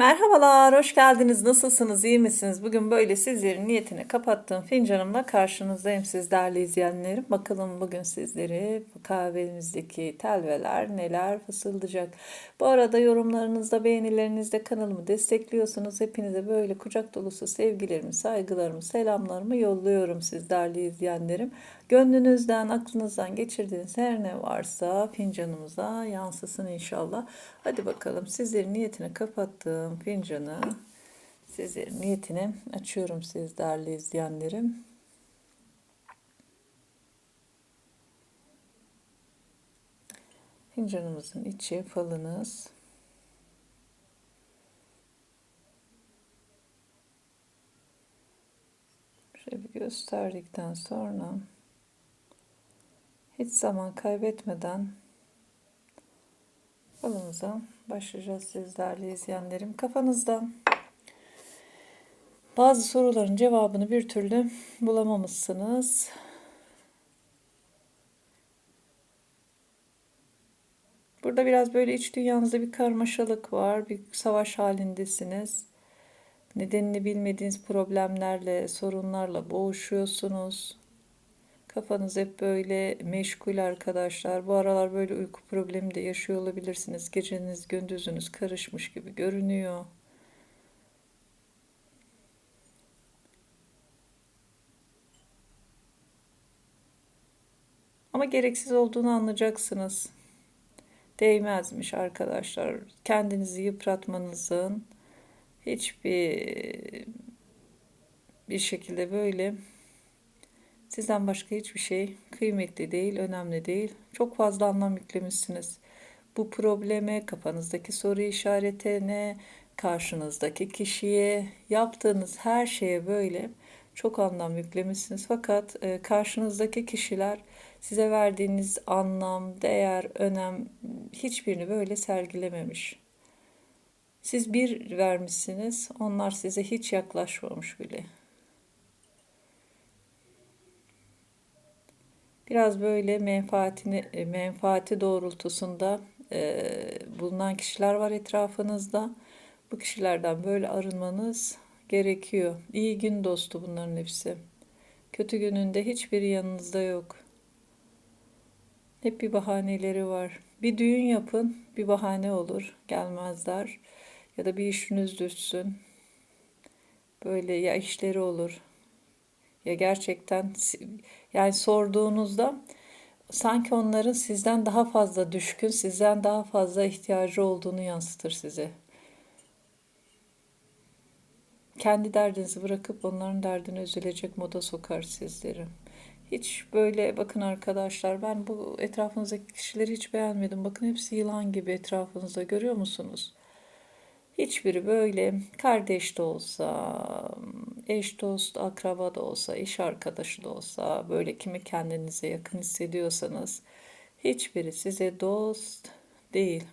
Merhabalar, hoş geldiniz. Nasılsınız, iyi misiniz? Bugün böyle sizlerin niyetini kapattığım fincanımla karşınızdayım siz değerli izleyenlerim. Bakalım bugün sizleri kahvemizdeki telveler neler fısıldayacak. Bu arada yorumlarınızda, beğenilerinizde kanalımı destekliyorsunuz. Hepinize böyle kucak dolusu sevgilerimi, saygılarımı, selamlarımı yolluyorum siz değerli izleyenlerim. Gönlünüzden, aklınızdan geçirdiğiniz her ne varsa fincanımıza yansısın inşallah. Hadi bakalım sizlerin niyetini kapattığım fincanı sizlerin niyetini açıyorum siz değerli izleyenlerim. Fincanımızın içi falınız. Şöyle bir gösterdikten sonra hiç zaman kaybetmeden falımıza başlayacağız siz değerli izleyenlerim. Kafanızda bazı soruların cevabını bir türlü bulamamışsınız. Burada biraz böyle iç dünyanızda bir karmaşalık var, bir savaş halindesiniz. Nedenini bilmediğiniz problemlerle, sorunlarla boğuşuyorsunuz. Kafanız hep böyle meşgul arkadaşlar. Bu aralar böyle uyku problemi de yaşıyor olabilirsiniz. Geceniz gündüzünüz karışmış gibi görünüyor. Ama gereksiz olduğunu anlayacaksınız. Değmezmiş arkadaşlar. Kendinizi yıpratmanızın hiçbir bir şekilde böyle Sizden başka hiçbir şey kıymetli değil, önemli değil. Çok fazla anlam yüklemişsiniz. Bu probleme, kafanızdaki soru işaretine, karşınızdaki kişiye, yaptığınız her şeye böyle çok anlam yüklemişsiniz. Fakat e, karşınızdaki kişiler size verdiğiniz anlam, değer, önem hiçbirini böyle sergilememiş. Siz bir vermişsiniz, onlar size hiç yaklaşmamış bile. Biraz böyle menfaatini e, menfaati doğrultusunda e, bulunan kişiler var etrafınızda. Bu kişilerden böyle arınmanız gerekiyor. İyi gün dostu bunların hepsi. Kötü gününde hiçbiri yanınızda yok. Hep bir bahaneleri var. Bir düğün yapın, bir bahane olur, gelmezler. Ya da bir işiniz düşsün. Böyle ya işleri olur, ya gerçekten yani sorduğunuzda sanki onların sizden daha fazla düşkün, sizden daha fazla ihtiyacı olduğunu yansıtır size. Kendi derdinizi bırakıp onların derdine üzülecek moda sokar sizleri. Hiç böyle bakın arkadaşlar ben bu etrafınızdaki kişileri hiç beğenmedim. Bakın hepsi yılan gibi etrafınızda görüyor musunuz? Hiçbiri böyle kardeş de olsa, eş dost, akraba da olsa, iş arkadaşı da olsa, böyle kimi kendinize yakın hissediyorsanız hiçbiri size dost değil.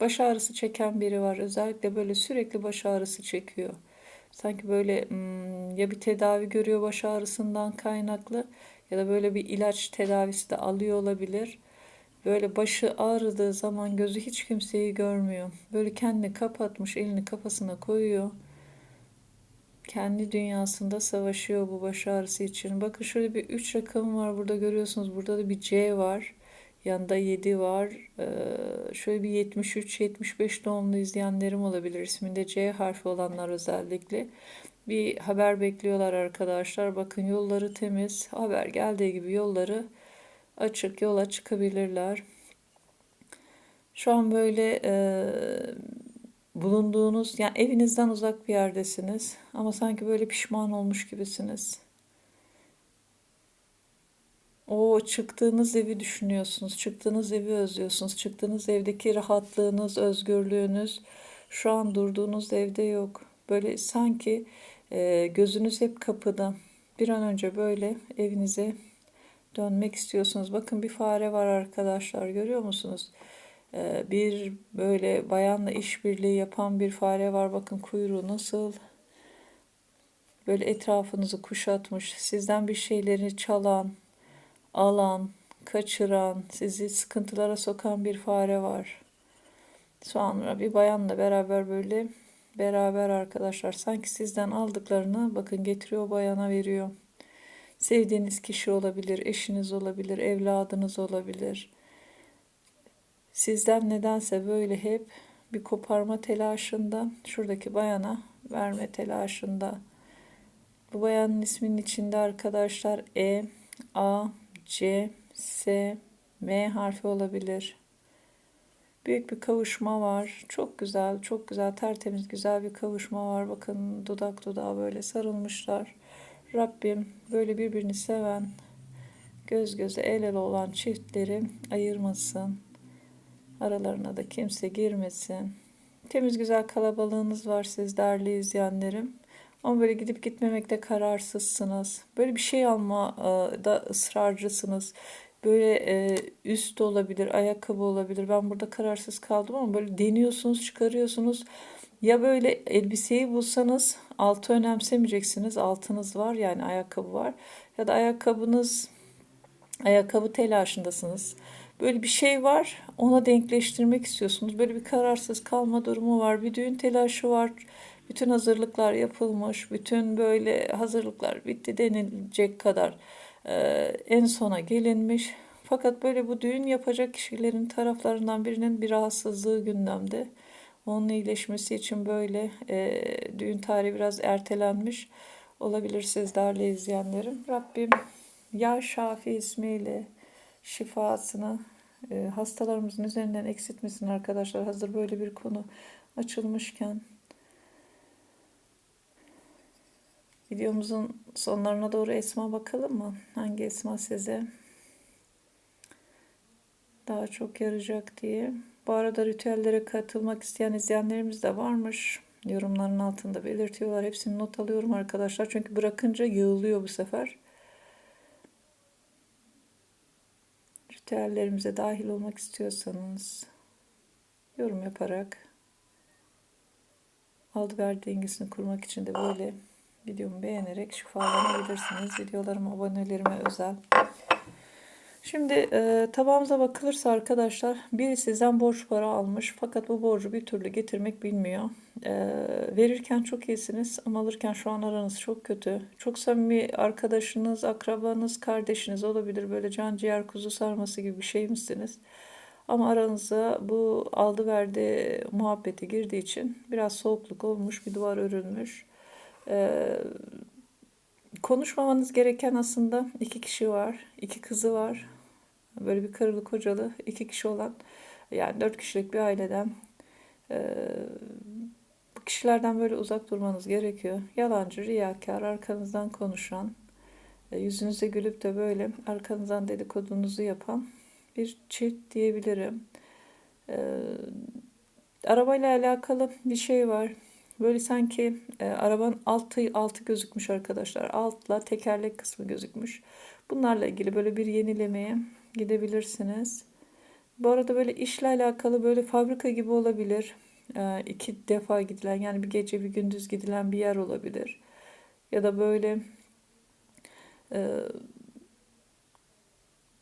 Baş ağrısı çeken biri var. Özellikle böyle sürekli baş ağrısı çekiyor. Sanki böyle hmm, ya bir tedavi görüyor baş ağrısından kaynaklı ya da böyle bir ilaç tedavisi de alıyor olabilir. Böyle başı ağrıdığı zaman gözü hiç kimseyi görmüyor. Böyle kendini kapatmış, elini kafasına koyuyor. Kendi dünyasında savaşıyor bu baş ağrısı için. Bakın şöyle bir 3 rakam var burada görüyorsunuz. Burada da bir C var. Yanında 7 var. Ee, şöyle bir 73-75 doğumlu izleyenlerim olabilir. İsminde C harfi olanlar özellikle bir haber bekliyorlar arkadaşlar. Bakın yolları temiz. Haber geldiği gibi yolları açık yola çıkabilirler. Şu an böyle e, bulunduğunuz yani evinizden uzak bir yerdesiniz ama sanki böyle pişman olmuş gibisiniz. O çıktığınız evi düşünüyorsunuz, çıktığınız evi özlüyorsunuz, çıktığınız evdeki rahatlığınız, özgürlüğünüz şu an durduğunuz evde yok. Böyle sanki e, gözünüz hep kapıda. Bir an önce böyle evinize dönmek istiyorsunuz. Bakın bir fare var arkadaşlar görüyor musunuz? E, bir böyle bayanla işbirliği yapan bir fare var. Bakın kuyruğu nasıl böyle etrafınızı kuşatmış. Sizden bir şeyleri çalan, alan, kaçıran, sizi sıkıntılara sokan bir fare var. Sonra bir bayanla beraber böyle beraber arkadaşlar sanki sizden aldıklarını bakın getiriyor bayana veriyor. Sevdiğiniz kişi olabilir, eşiniz olabilir, evladınız olabilir. Sizden nedense böyle hep bir koparma telaşında, şuradaki bayana verme telaşında. Bu bayanın isminin içinde arkadaşlar E, A, C, S, M harfi olabilir. Büyük bir kavuşma var. Çok güzel, çok güzel, tertemiz, güzel bir kavuşma var. Bakın dudak dudağa böyle sarılmışlar. Rabbim böyle birbirini seven, göz göze el ele olan çiftleri ayırmasın. Aralarına da kimse girmesin. Temiz güzel kalabalığınız var siz değerli izleyenlerim. Ama böyle gidip gitmemekte kararsızsınız. Böyle bir şey alma e, da ısrarcısınız. Böyle e, üst olabilir, ayakkabı olabilir. Ben burada kararsız kaldım ama böyle deniyorsunuz, çıkarıyorsunuz. Ya böyle elbiseyi bulsanız altı önemsemeyeceksiniz. Altınız var yani ayakkabı var. Ya da ayakkabınız ayakkabı telaşındasınız. Böyle bir şey var. Ona denkleştirmek istiyorsunuz. Böyle bir kararsız kalma durumu var. Bir düğün telaşı var. Bütün hazırlıklar yapılmış. Bütün böyle hazırlıklar bitti denilecek kadar e, en sona gelinmiş. Fakat böyle bu düğün yapacak kişilerin taraflarından birinin bir rahatsızlığı gündemde. Onun iyileşmesi için böyle e, düğün tarihi biraz ertelenmiş olabilir siz değerli izleyenlerim. Rabbim Ya Şafi ismiyle şifasını e, hastalarımızın üzerinden eksiltmesin arkadaşlar. Hazır böyle bir konu açılmışken videomuzun sonlarına doğru esma bakalım mı? Hangi esma size daha çok yarayacak diye. Bu arada ritüellere katılmak isteyen izleyenlerimiz de varmış. Yorumların altında belirtiyorlar. Hepsini not alıyorum arkadaşlar. Çünkü bırakınca yığılıyor bu sefer. ritüellerimize dahil olmak istiyorsanız yorum yaparak aldı ver dengesini kurmak için de böyle videomu beğenerek şifalanabilirsiniz. Videolarıma abonelerime özel. Şimdi e, tabağımıza bakılırsa arkadaşlar biri sizden borç para almış fakat bu borcu bir türlü getirmek bilmiyor. E, verirken çok iyisiniz ama alırken şu an aranız çok kötü. Çok samimi arkadaşınız, akrabanız, kardeşiniz olabilir. Böyle can ciğer kuzu sarması gibi bir şey misiniz? Ama aranıza bu aldı verdi muhabbeti girdiği için biraz soğukluk olmuş, bir duvar örülmüş. Ee, konuşmamanız gereken aslında iki kişi var, iki kızı var. Böyle bir karılı kocalı iki kişi olan yani dört kişilik bir aileden e, bu kişilerden böyle uzak durmanız gerekiyor. Yalancı, riyakar, arkanızdan konuşan, e, yüzünüze gülüp de böyle arkanızdan dedikodunuzu yapan bir çift diyebilirim. E, arabayla alakalı bir şey var. Böyle sanki e, arabanın altı altı gözükmüş arkadaşlar. Altla tekerlek kısmı gözükmüş. Bunlarla ilgili böyle bir yenilemeye gidebilirsiniz. Bu arada böyle işle alakalı böyle fabrika gibi olabilir. E, iki defa gidilen yani bir gece bir gündüz gidilen bir yer olabilir. Ya da böyle e,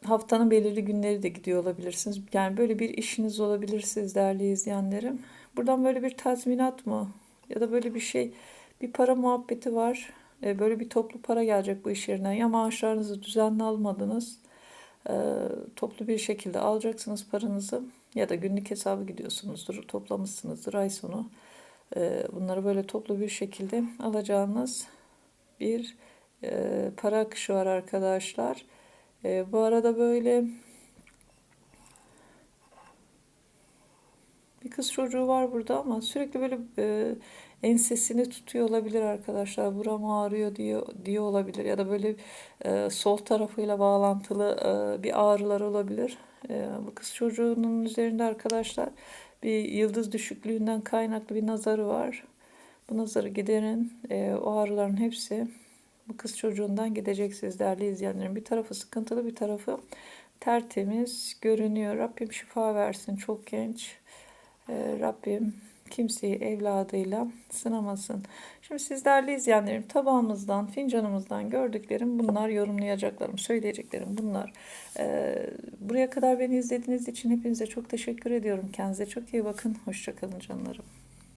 haftanın belirli günleri de gidiyor olabilirsiniz. Yani böyle bir işiniz olabilir siz değerli izleyenlerim. Buradan böyle bir tazminat mı ya da böyle bir şey bir para muhabbeti var. E, böyle bir toplu para gelecek bu iş yerinden. Ya maaşlarınızı düzenli almadınız. E, toplu bir şekilde alacaksınız paranızı. Ya da günlük hesabı gidiyorsunuzdur. Toplamışsınızdır ay sonu. E, bunları böyle toplu bir şekilde alacağınız bir para akışı var arkadaşlar. bu arada böyle kız çocuğu var burada ama sürekli böyle e, ensesini tutuyor olabilir arkadaşlar. Buram ağrıyor diyor, diyor olabilir ya da böyle e, sol tarafıyla bağlantılı e, bir ağrılar olabilir. E, bu kız çocuğunun üzerinde arkadaşlar bir yıldız düşüklüğünden kaynaklı bir nazarı var. Bu nazarı giderin. E, o ağrıların hepsi bu kız çocuğundan gidecek siz değerli izleyenlerin. Bir tarafı sıkıntılı bir tarafı tertemiz görünüyor. Rabbim şifa versin. Çok genç. E, Rabbim kimseyi evladıyla sınamasın. Şimdi siz değerli izleyenlerim tabağımızdan, fincanımızdan gördüklerim bunlar, yorumlayacaklarım, söyleyeceklerim bunlar. Ee, buraya kadar beni izlediğiniz için hepinize çok teşekkür ediyorum. Kendinize çok iyi bakın. Hoşçakalın canlarım.